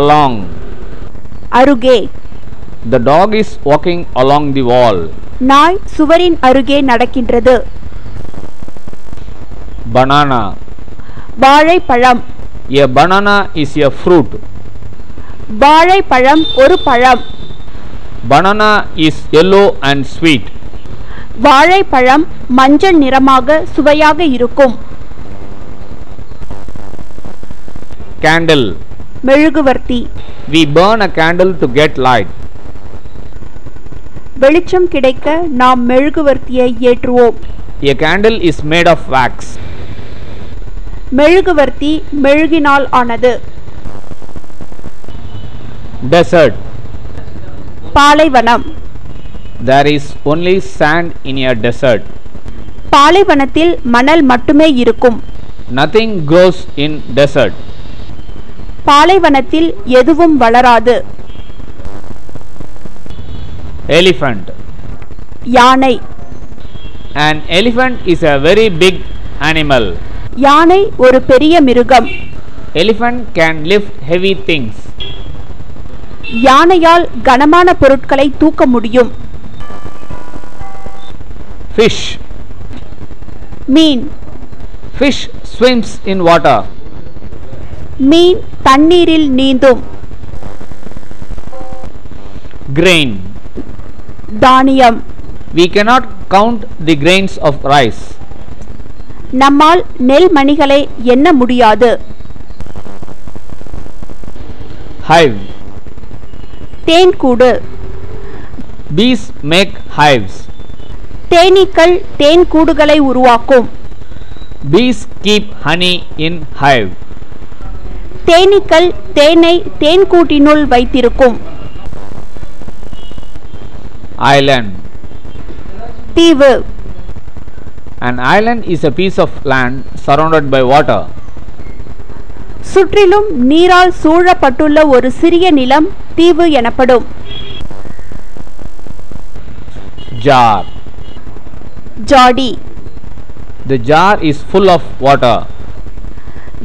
along. அருகே The dog is walking along the wall. நாய் சுவரின் அருகே நடக்கின்றது Banana. வாழைப்பழம் A banana is a fruit. வாழைப்பழம் ஒரு பழம் Banana is yellow and sweet. வாழைப்பழம் மஞ்சள் நிறமாக சுவையாக இருக்கும் Candle. மெழுகுவர்த்தி We burn a candle to get light. வெளிச்சம் கிடைக்க நாம் மெழுகுவர்த்தியை ஏற்றுவோம் A candle is made of wax. மெழுகுவர்த்தி மெழுகினால் ஆனது Desert. பாலைவனம் There is only sand in a desert. பாலைவனத்தில் மணல் மட்டுமே இருக்கும் Nothing grows in desert. பாலைவனத்தில் எதுவும் வளராது Elephant. யானை An elephant is a very big animal. யானை ஒரு பெரிய மிருகம் Elephant can lift heavy things. யானையால் கனமான பொருட்களை தூக்க முடியும் Fish. Mean Fish swims in water. மீன் தண்ணீரில் நீந்தும் Grain. தானியம் We cannot count the grains of rice. நம்மால் நெல் மணிகளை எண்ண முடியாது Hive. தேன்கூடு Bees make hives. தேனீக்கள் தேன் கூடுகளை உருவாக்கும் Bees keep honey in hive. தேனீக்கள் தேனை தேன்கூட்டினுள் வைத்திருக்கும் Island. தீவு An island is a piece of land surrounded by water. சுற்றிலும் நீரால் சூழப்பட்டுள்ள ஒரு சிறிய நிலம் தீவு எனப்படும் Jar. ஜாடி The jar is full of water.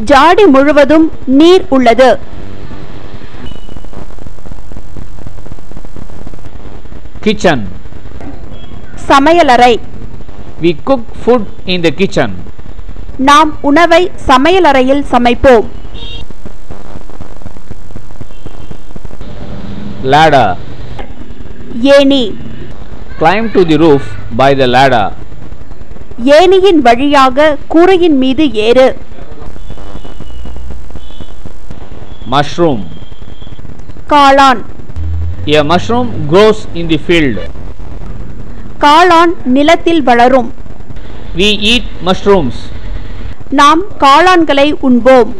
ஜாடி முழுவதும் நீர் உள்ளது Kitchen. சமையலறை We cook food in the kitchen. நாம் உணவை சமையலறையில் சமைப்போம் Ladder. ஏணி Climb to the roof by the ladder. ஏணியின் வழியாக கூரையின் மீது ஏறு Mushroom. காளான் A mushroom grows in the field. காளான் நிலத்தில் வளரும் We eat mushrooms. நாம் காளான்களை உண்போம்